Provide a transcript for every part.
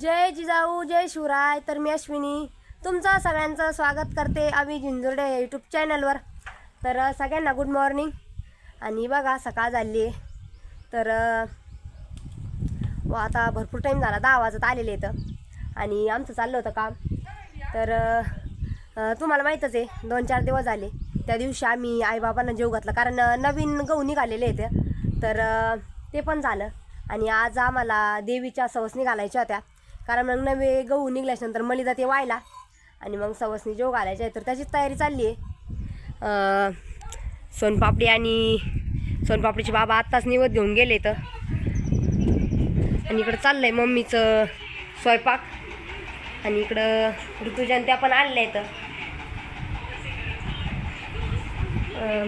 जय जिजाऊ जय शिवराय. तर मी अश्विनी. तुमचं सगळ्यांचं स्वागत करते आम्ही झिंजुर्डे या यूट्यूब चॅनलवर तर सगळ्यांना गुड मॉर्निंग आणि बघा सकाळ झाली आहे. तर व आता भरपूर टाईम झाला. दहा वाजत आलेले इथं आणि आमचं चाललं होतं काम. तर तुम्हाला माहीतच आहे दोन चार दिवस झाले. त्या दिवशी आम्ही आईबाबांना जेव घातला. कारण नवीन गहू निघालेले आहेत. तर ते पण झालं. आणि आज आम्हाला देवीच्या सवसनी घालायच्या होत्या. कारण मग नवे गहू निघल्याच्यानंतर मलिदा ते व्हायला आणि मग सवसनी जेव घालायच्या आहे तर त्याचीच तयारी चालली आहे. सोनपापडी आणि सोनपापडीचे बाबा आत्ताच निवत घेऊन गेले तर आणि इकडं चाललं आहे मम्मीचं स्वयंपाक. आणि इकडं ऋतुजन त्या पण आणल्या आहेत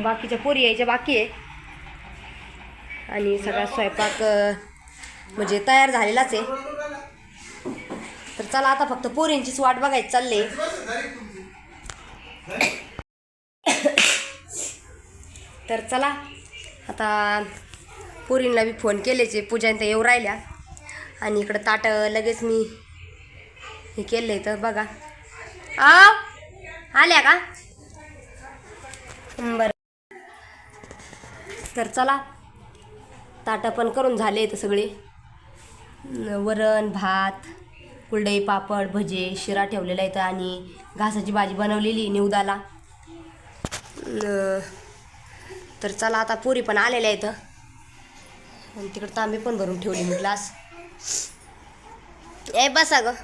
बाकीच्या पोरी यायच्या बाकी आहे. आणि सगळा स्वयंपाक म्हणजे तयार झालेलाच आहे. चला आता फक्त पोरींचीच वाट बघायची चालले. तर चला आता पोरींना बी फोन केलेचे पूजाने येऊ राहिल्या. आणि इकडं ताट लगेच मी हे केलं तर बघा. आ आल्या का? बरं. तर चला ताटं पण करून झाले तर सगळे. वरण भात कुलडई पापड भजे शिरा ठेवलेला आहे आणि घासाची भाजी बनवलेली निवदाला. तर चला आता पुरी पण आलेल्या आहेत. आणि तिकडं तांबे पण भरून ठेवली मी ग्लास. ए बसा गं.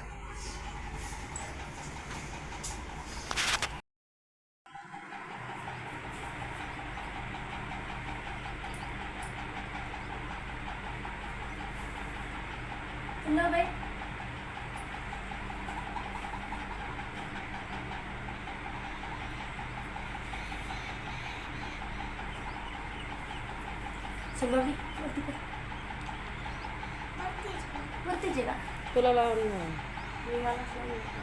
संभाजी वरती कर. वरतीच आहे का तुला लावून मी मलाच नाही येत.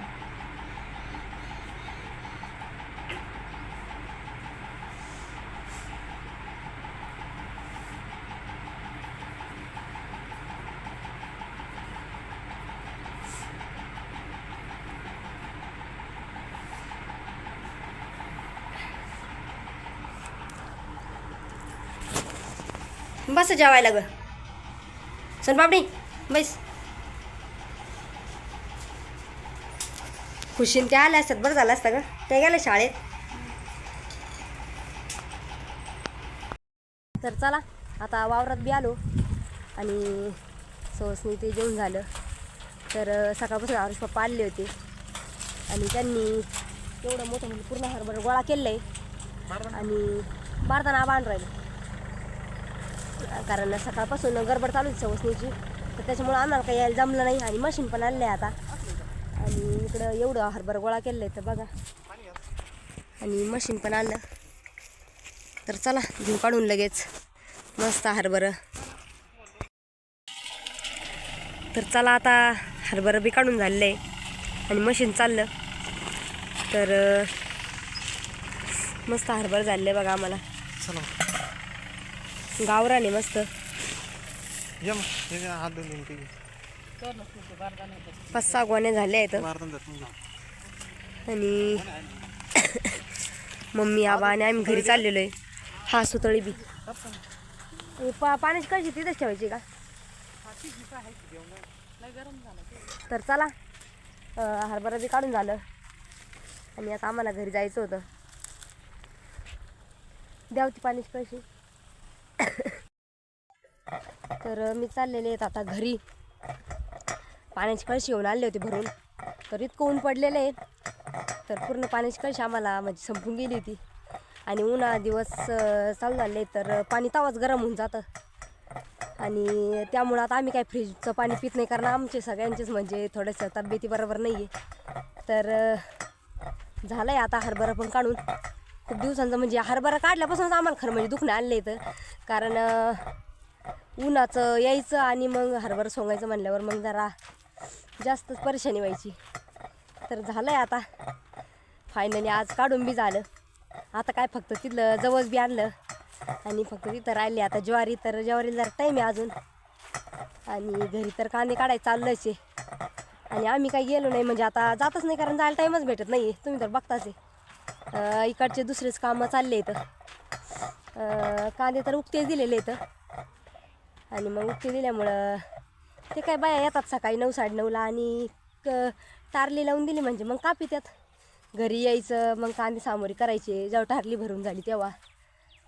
बस जेवायला ग सोनपापडी बस. खुशीन त्या आल्या असतात बरं झालं असतं ग. ते गेलं शाळेत. तर चला आता वावरात बी आलो आणि सवसनी ते जेवण झालं. तर सकाळपासून आरुष पप्पा आले होते. आणि त्यांनी एवढं मोठं म्हणजे पूर्ण हरभर गोळा केलं आहे आणि बारदाना बांध राहिलं. कारण सकाळपासून गडबड चालू होती सवसनीची तर त्याच्यामुळं आम्हाला काही यायला जमलं नाही आणि मशीन पण आणलं आहे आता. आणि इकडं एवढं हरभरा गोळा केलं आहे तर बघा. आणि मशीन पण आणलं. तर चला घेऊ काढून लगेच. मस्त हरभरं. तर चला आता हरभरं बी काढून झालेलं. आहे आणि मशीन चाललं. तर मस्त हरभर झालेलं आहे बघा आम्हाला. चला. गावरान मस्त. पाच सहा गोण्या झाल्या आहेत आणि मम्मी आबा आणि आम्ही घरी चाललेलो आहे. हा सुतळी बी. पा पाण्याची कळशी तिथेच ठेवायची का? तर चला हरभरा बी काढून झालं. आणि आता आम्हाला घरी जायचं होतं. द्यावती पाण्याची कळशी. तर मी चाललेले आहेत आता घरी. पाण्याची कळशी येऊन आले होते भरून. तर इतकं ऊन पडलेलं आहे. तर पूर्ण पाण्याची कळशी आम्हाला म्हणजे संपून गेली होती. आणि उन्हा दिवस चालू झाले तर पाणी तवाच गरम होऊन जातं. आणि त्यामुळं आता आम्ही काय फ्रीजचं पाणी पित नाही कारण आमचे सगळ्यांचेच म्हणजे थोडंसं तब्येती बरोबर नाही आहे तर झालं आहे आता हरभरा पण काढून. खूप दिवसांचं म्हणजे हरभरा काढल्यापासूनच आम्हाला खरं म्हणजे दुखणं आणलं आहे तर कारण उन्हाचं यायचं आणि मग हरभरा सोंगायचं म्हणल्यावर मग जरा जास्तच परेशानी व्हायची. तर झालं आहे आता. फायनली आज काढून बी झालं. आता काय फक्त तिथलं जवळ बी आणलं. आणि फक्त तिथं राहिले आता ज्वारी तर ज्वारीला जरा टाईम आहे अजून. आणि घरी तर कांदे काढायला चाललंच आहे. आणि आम्ही काही गेलो नाही म्हणजे आता जातच नाही कारण जायला टाईमच भेटत नाही तुम्ही तर बघताच आहे. इकडचे दुसरेच कामं चालले आहेत कांदे तर उकते दिलेले आहेत आणि मग उकते दिल्यामुळं ते काय बाया येतात सकाळी नऊ साडेनऊला आणि क टारली लावून दिली म्हणजे मग कापी त्यात. घरी यायचं मग कांदे सामोरी करायचे. जेव्हा टारली भरून झाली तेव्हा.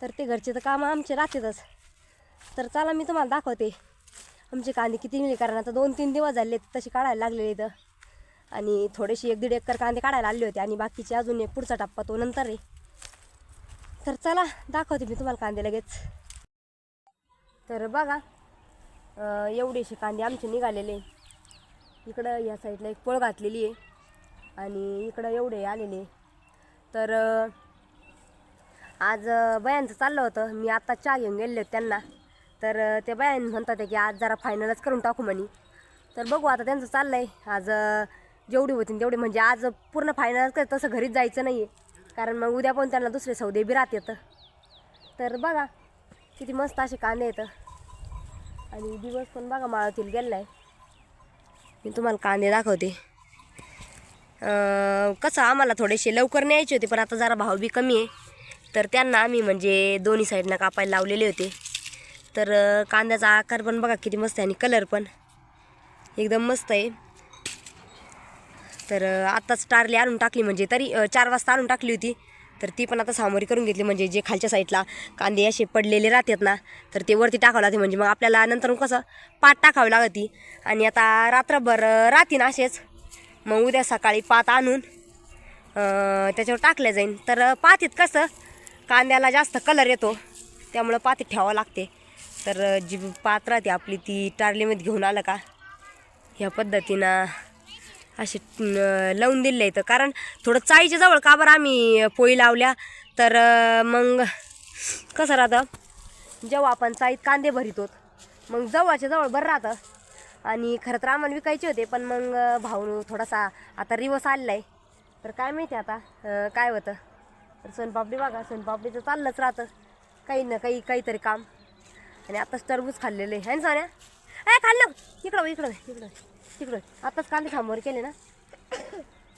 तर ते घरचे तर कामं आमचे राहतेतच. तर चला मी तुम्हाला दाखवते. आमचे कांदे किती निघले कारण आता दोन तीन दिवस झाले तसे काढायला लागलेले इथं. आणि थोडेसे एक दीड एकर कांदे काढायला आले होते आणि बाकीचे अजून एक पुढचा टप्पा तो नंतर आहे. तर चला दाखवते मी तुम्हाला कांदे लगेच. तर बघा एवढेसे कांदे आमचे निघालेले. इकडं या साईडला एक पोळ घातलेली आहे आणि इकडं एवढे आलेले तर आज बयांचं चाललं होतं. मी आत्ता चहा घेऊन गेले होते त्यांना. तर ते बयान म्हणतात की आज जरा फायनलच करून टाकू म्हणे. तर बघू आता त्यांचं चाललं आहे आज जेवढी होतील तेवढे म्हणजे आज पूर्ण फायनल कर तसं घरीच जायचं नाही आहे कारण मग उद्या पण त्यांना दुसरे सौदे बी राहत येतं तर बघा किती मस्त असे कांदे येतं आणि दिवस पण बघा माळातील गेला आहे मी तुम्हाला कांदे दाखवते. कसं आम्हाला थोडेसे लवकर न्यायचे होते पण आता जरा भाव बी कमी आहे. तर त्यांना आम्ही म्हणजे दोन्ही साईडनं कापायला लावलेले होते. तर कांद्याचा आकार पण बघा किती मस्त आहे आणि कलर पण. एकदम मस्त आहे. तर आत्ताच टारली आणून टाकली म्हणजे तरी चार वाजता आणून टाकली होती. तर ती पण आता सामोरी करून घेतली म्हणजे जे खालच्या साईडला कांदे असे पडलेले राहतात ना तर ते वरती टाकावं लागते. म्हणजे मग आपल्याला नंतर कसं पात टाकावी लागती. आणि आता रात्रभर राहतील राहतीन असेच. मग उद्या सकाळी पात आणून त्याच्यावर टाकलं जाईन. तर पातीत कसं कांद्याला जास्त कलर येतो त्यामुळं पातीत ठेवावं लागते. तर जी पात राहते आपली ती टारलीमध्ये घेऊन आलं का ह्या पद्धतीनं असे लावून दिले इथं. कारण थोडं चाळीच्या जवळ का बरं आम्ही पोळी लावल्या. तर मग कसं राहतं? जेव्हा आपण चाळीत कांदे भरितो मग जवळच्या जवळ बरं राहतं. आणि खरं तर आम्हाला विकायचे होते पण मग भाऊ थोडासा आता रिवस आलेला आहे तर काय माहिती आता काय होतं? तर सोनपापडी बघा सोनपापडीचं चाललंच राहतं. काही ना काही काहीतरी काम. आणि आताच टरबूज खाल्लेले आहे. ना सोन्या? ए खाल्लं. इकडं इकडं इकडं तिकडं. आताच कांदे सामोर केले ना.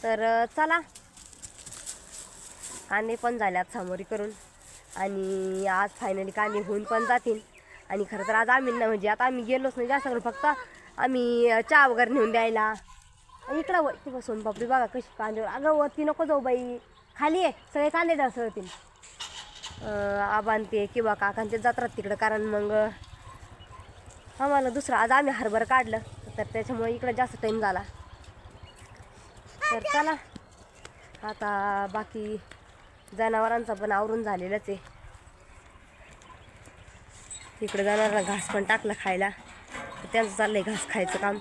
तर चला. कांदे पण झाल्यात सामोरी करून. आणि आज फायनली कांदे होऊन पण जातील. आणि खरं तर आज आम्ही ना म्हणजे आता आम्ही गेलोच नाही जास्त करून. फक्त आम्ही चहा वगैरे नेऊन द्यायला. इकडं व बसून सोनपापडी बघा कशी कांदे. अगं वरती नको जाऊ बाई. खाली आहे सगळे कांदे ढसळतील. आबांते किंवा काकांते जातात तिकडं. कारण मग आम्हाला दुसरं आज आम्ही हरभर काढलं. तर त्याच्यामुळे इकडं जास्त टाईम झाला. तर चला. आता बाकी जनावरांचं पण आवरून झालेलंच आहे. इकडे जनावरांना घास पण टाकला खायला. तर त्यांचं चाललंय घास खायचं काम.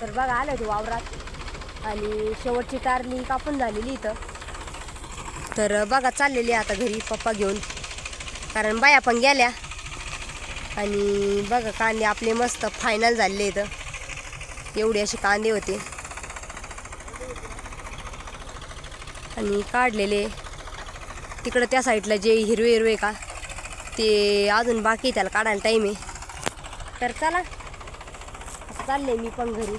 तर बघा आलं तू वावरात. आणि शेवटची तारली कापून झालेली इथं. तर बघा चाललेली आहे आता घरी पप्पा घेऊन. कारण बाया पण गेल्या. आणि बघा कांदे आपले मस्त फायनल झालेले इथं. एवढे असे कांदे होते. आणि काढलेले. तिकडं त्या साईडला जे हिरवे हिरवे का ते अजून बाकी आहे, त्याला काढायला टाईम आहे. तर चला आता चालले मी पण घरी.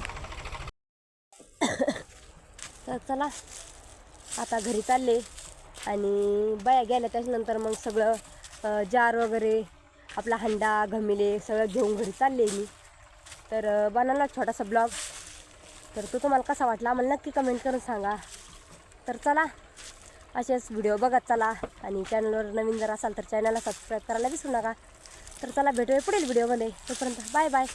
तर चला आता घरी चालले. आणि बाया गेल्या त्याच्यानंतर मग सगळं जार वगैरे आपला हंडा घमिले सगळं घेऊन घरी चालले मी. तर बनवला छोटासा ब्लॉग. तर तो तुम्हाला कसा वाटला आम्हाला नक्की कमेंट करून सांगा. तर चला असेच व्हिडिओ बघत चला. आणि चॅनलवर नवीन जर असाल तर चॅनलला सबस्क्राईब करायला विसरू नका. तर चला भेटूया पुढील व्हिडिओमध्ये तोपर्यंत बाय बाय